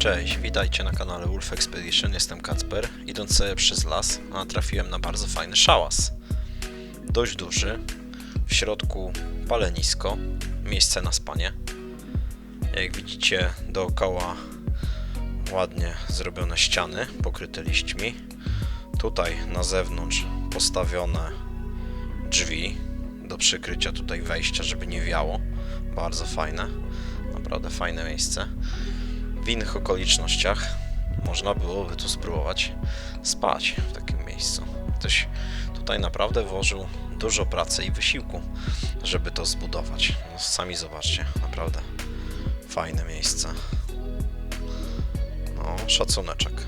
Cześć, witajcie na kanale Wolf Expedition, jestem Kacper. Idąc sobie przez las, a trafiłem na bardzo fajny szałas. Dość duży, w środku palenisko, miejsce na spanie. Jak widzicie dookoła ładnie zrobione ściany pokryte liśćmi. Tutaj na zewnątrz postawione drzwi do przykrycia tutaj wejścia, żeby nie wiało. Bardzo fajne, naprawdę fajne miejsce w innych okolicznościach można byłoby tu spróbować spać w takim miejscu. Ktoś tutaj naprawdę włożył dużo pracy i wysiłku, żeby to zbudować. No, sami zobaczcie, naprawdę fajne miejsce. No, szacuneczek.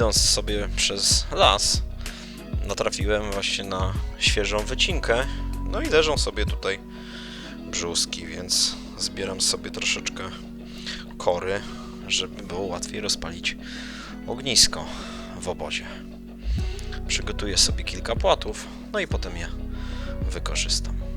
Idąc sobie przez las, natrafiłem właśnie na świeżą wycinkę. No i leżą sobie tutaj brzuski, więc zbieram sobie troszeczkę kory, żeby było łatwiej rozpalić ognisko w obozie. Przygotuję sobie kilka płatów, no i potem je wykorzystam.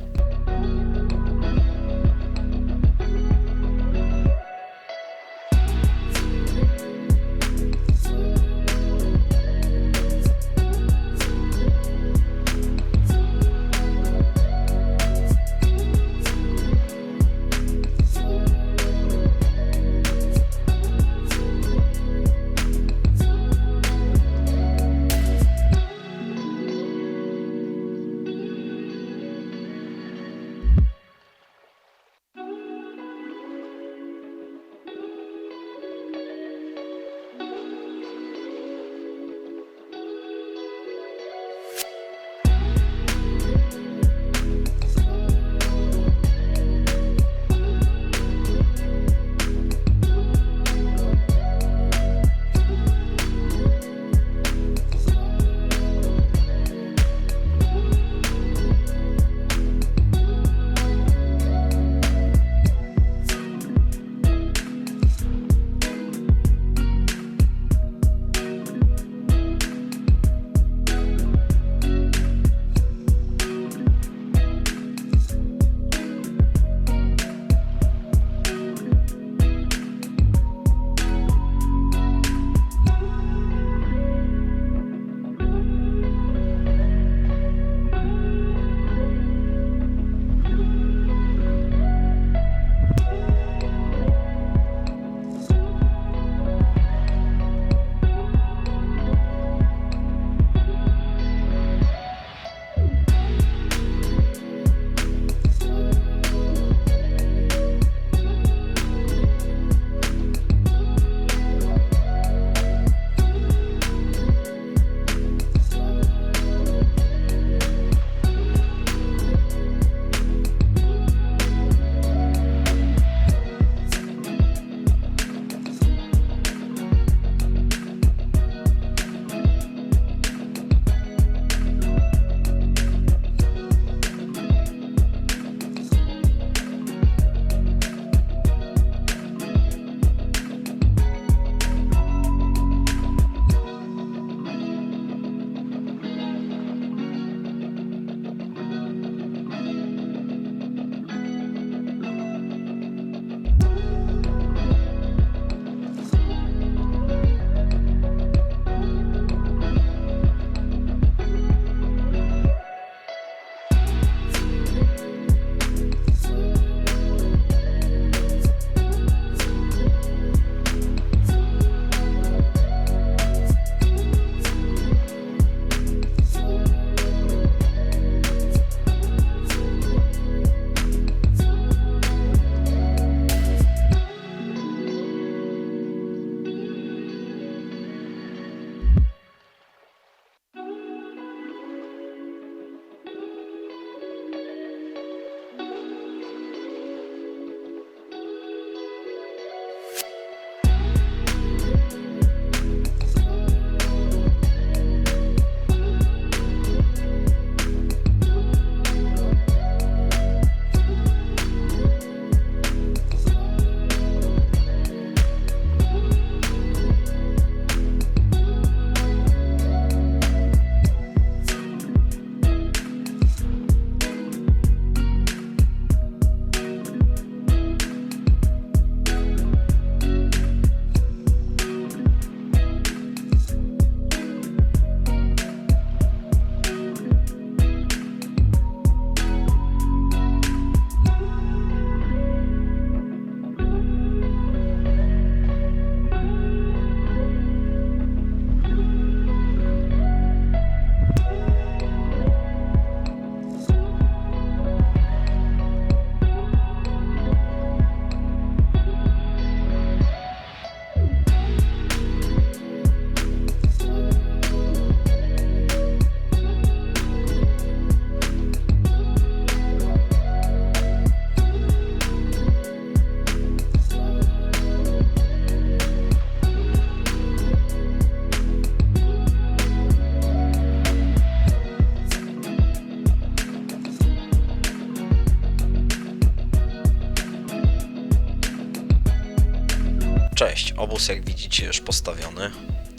Cześć, obóz jak widzicie już postawiony,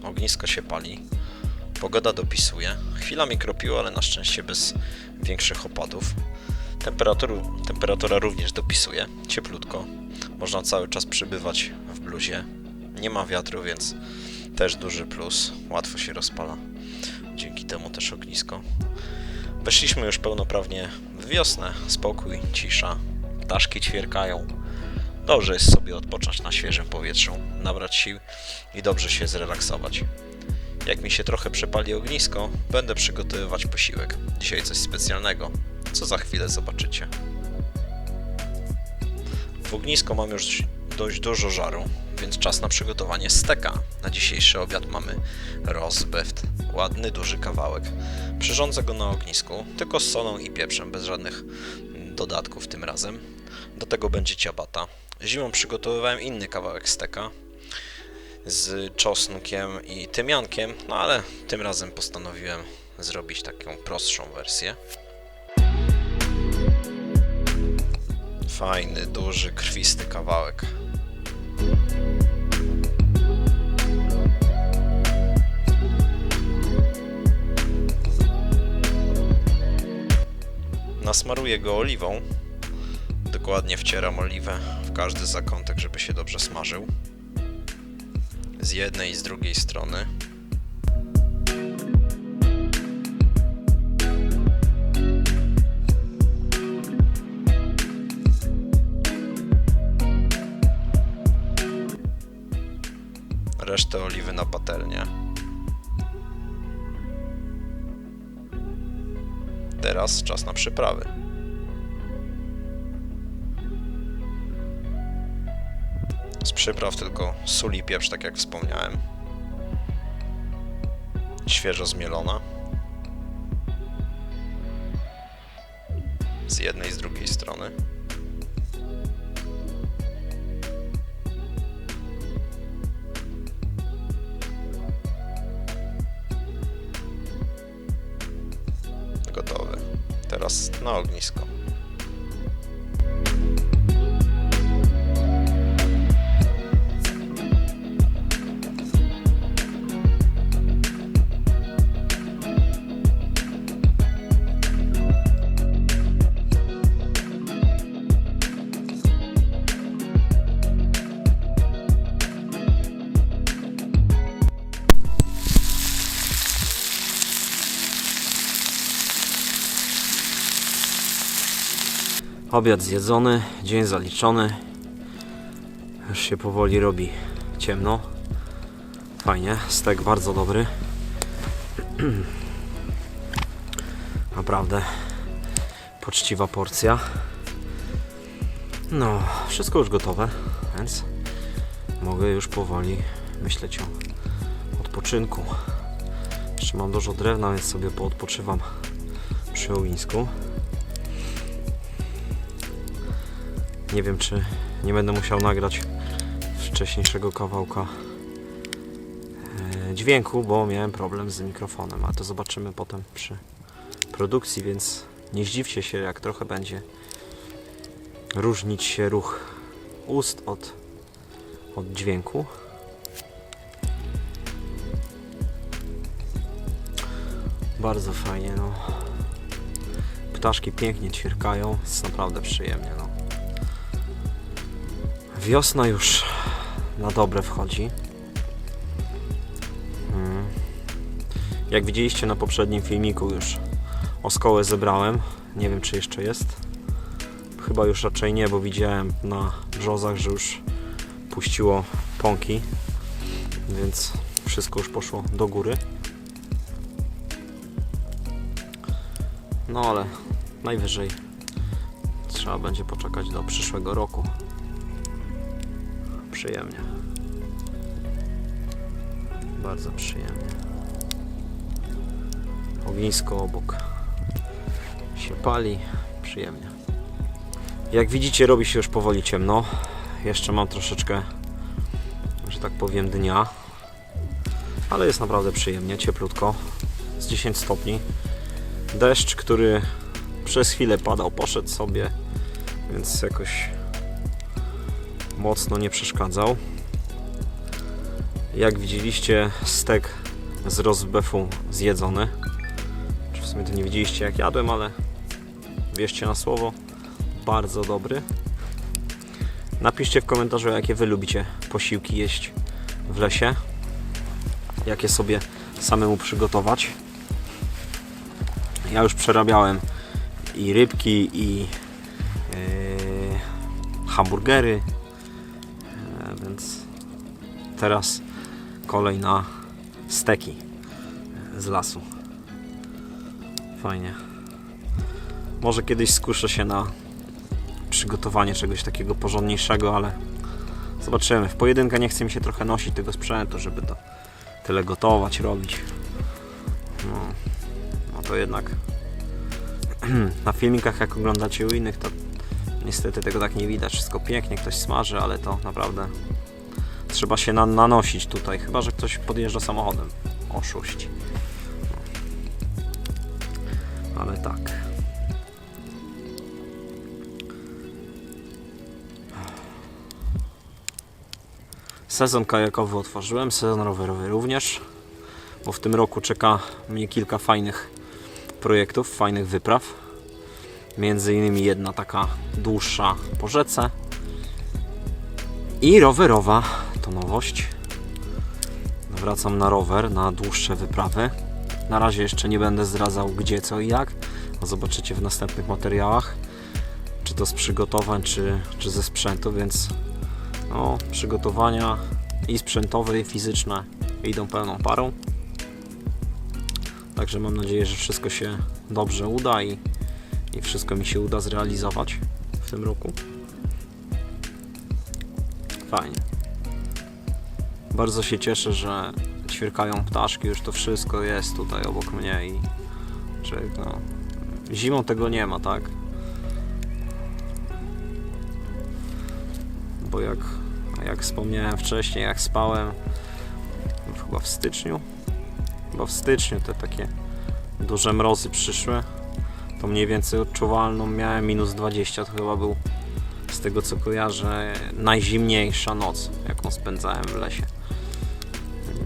ognisko się pali, pogoda dopisuje, chwilami kropiło, ale na szczęście bez większych opadów. Temperaturu, temperatura również dopisuje, cieplutko, można cały czas przybywać w bluzie, nie ma wiatru, więc też duży plus, łatwo się rozpala, dzięki temu też ognisko. Weszliśmy już pełnoprawnie w wiosnę, spokój, cisza, ptaszki ćwierkają, Dobrze jest sobie odpocząć na świeżym powietrzu, nabrać sił i dobrze się zrelaksować. Jak mi się trochę przepali ognisko, będę przygotowywać posiłek. Dzisiaj coś specjalnego, co za chwilę zobaczycie. W ognisko mam już dość dużo żaru, więc czas na przygotowanie steka. Na dzisiejszy obiad mamy rozbeft, ładny, duży kawałek. Przyrządzę go na ognisku, tylko z solą i pieprzem, bez żadnych dodatków tym razem. Do tego będzie ciabata. Zimą przygotowywałem inny kawałek steka z czosnkiem i tymiankiem, no ale tym razem postanowiłem zrobić taką prostszą wersję. Fajny, duży, krwisty kawałek. Nasmaruję go oliwą. Dokładnie wcieram oliwę każdy zakątek, żeby się dobrze smażył. Z jednej i z drugiej strony. Resztę oliwy na patelnię. Teraz czas na przyprawy. Przypraw tylko sól i pieprz, tak jak wspomniałem. Świeżo zmielona. Z jednej i z drugiej strony. Gotowy. Teraz na ognisko. Obiad zjedzony, dzień zaliczony. Już się powoli robi ciemno. Fajnie, stek bardzo dobry. Naprawdę poczciwa porcja. No, wszystko już gotowe, więc mogę już powoli myśleć o odpoczynku. Jeszcze mam dużo drewna, więc sobie poodpoczywam przy ognisku. Nie wiem, czy nie będę musiał nagrać wcześniejszego kawałka e, dźwięku, bo miałem problem z mikrofonem, ale to zobaczymy potem przy produkcji, więc nie zdziwcie się, jak trochę będzie różnić się ruch ust od, od dźwięku. Bardzo fajnie, no. Ptaszki pięknie ćwierkają, jest naprawdę przyjemnie, no. Wiosna już na dobre wchodzi. Mm. Jak widzieliście na poprzednim filmiku już oskołę zebrałem. Nie wiem czy jeszcze jest. Chyba już raczej nie, bo widziałem na brzozach, że już puściło pąki. Więc wszystko już poszło do góry. No ale najwyżej trzeba będzie poczekać do przyszłego roku przyjemnie. Bardzo przyjemnie. Ognisko obok się pali. Przyjemnie. Jak widzicie, robi się już powoli ciemno. Jeszcze mam troszeczkę, że tak powiem, dnia. Ale jest naprawdę przyjemnie, cieplutko. Z 10 stopni. Deszcz, który przez chwilę padał, poszedł sobie, więc jakoś mocno nie przeszkadzał. Jak widzieliście, stek z rozbefu zjedzony. Czy w sumie to nie widzieliście jak jadłem, ale wierzcie na słowo, bardzo dobry. Napiszcie w komentarzu, jakie wy lubicie posiłki jeść w lesie. Jakie sobie samemu przygotować. Ja już przerabiałem i rybki, i yy, hamburgery. Teraz kolej na steki z lasu. Fajnie. Może kiedyś skuszę się na przygotowanie czegoś takiego porządniejszego, ale zobaczymy. W pojedynkę nie chce mi się trochę nosić tego sprzętu, żeby to tyle gotować, robić. No, no to jednak na filmikach jak oglądacie u innych to niestety tego tak nie widać. Wszystko pięknie, ktoś smaży, ale to naprawdę trzeba się na, nanosić tutaj, chyba że ktoś podjeżdża samochodem. Oszuści. No. Ale tak. Sezon kajakowy otworzyłem, sezon rowerowy również, bo w tym roku czeka mnie kilka fajnych projektów, fajnych wypraw. Między innymi jedna taka dłuższa po rzece i rowerowa to nowość. Wracam na rower, na dłuższe wyprawy. Na razie jeszcze nie będę zdradzał gdzie, co i jak. A zobaczycie w następnych materiałach, czy to z przygotowań, czy, czy ze sprzętu, więc no, przygotowania i sprzętowe, i fizyczne idą pełną parą. Także mam nadzieję, że wszystko się dobrze uda i, i wszystko mi się uda zrealizować w tym roku. Fajnie. Bardzo się cieszę, że ćwierkają ptaszki, już to wszystko jest tutaj obok mnie i że no, zimą tego nie ma, tak? Bo jak, jak wspomniałem wcześniej, jak spałem chyba w styczniu, chyba w styczniu te takie duże mrozy przyszły, to mniej więcej odczuwalną miałem minus 20, to chyba był z tego co kojarzę najzimniejsza noc, jaką spędzałem w lesie.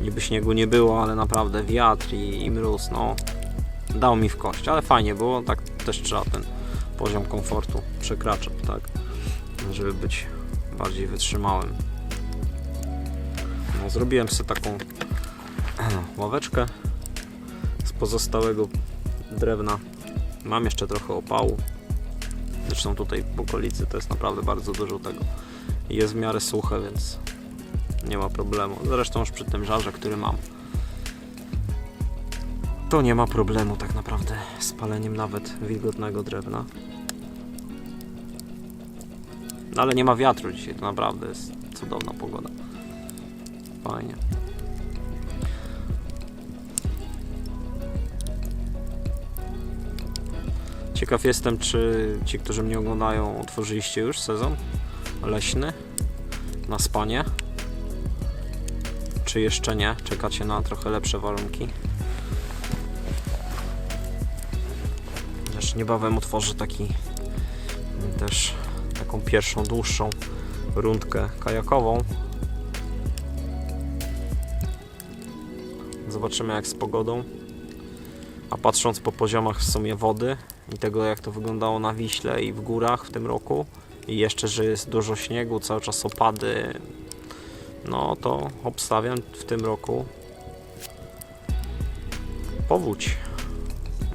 Niby śniegu nie było, ale naprawdę wiatr i, i mróz, no dał mi w kość, ale fajnie było, tak też trzeba ten poziom komfortu przekraczać, tak, żeby być bardziej wytrzymałym. No, zrobiłem sobie taką ławeczkę z pozostałego drewna. Mam jeszcze trochę opału. Zresztą tutaj w okolicy to jest naprawdę bardzo dużo tego. Jest w miarę suche, więc nie ma problemu. Zresztą już przy tym żarze, który mam, to nie ma problemu tak naprawdę z paleniem nawet wilgotnego drewna. No ale nie ma wiatru dzisiaj, to naprawdę jest cudowna pogoda. Fajnie. Ciekaw jestem, czy ci, którzy mnie oglądają, otworzyliście już sezon leśny na spanie. Czy jeszcze nie? Czekacie na trochę lepsze warunki. Też niebawem otworzę taki mm, też taką pierwszą dłuższą rundkę kajakową. Zobaczymy jak z pogodą. A patrząc po poziomach w sumie wody i tego jak to wyglądało na Wiśle i w górach w tym roku i jeszcze, że jest dużo śniegu, cały czas opady, no to obstawiam w tym roku powódź.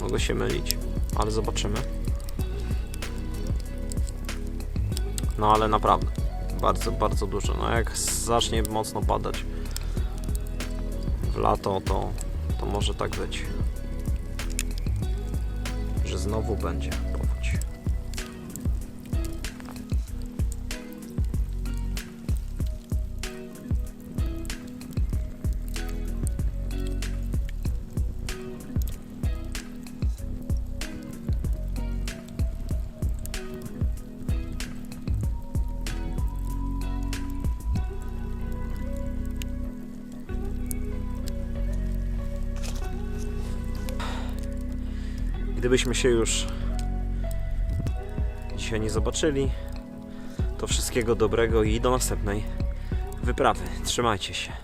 Mogę się mylić, ale zobaczymy. No ale naprawdę, bardzo, bardzo dużo. No jak zacznie mocno padać w lato, to, to może tak być że znowu będzie Gdybyśmy się już dzisiaj nie zobaczyli, to wszystkiego dobrego i do następnej wyprawy. Trzymajcie się.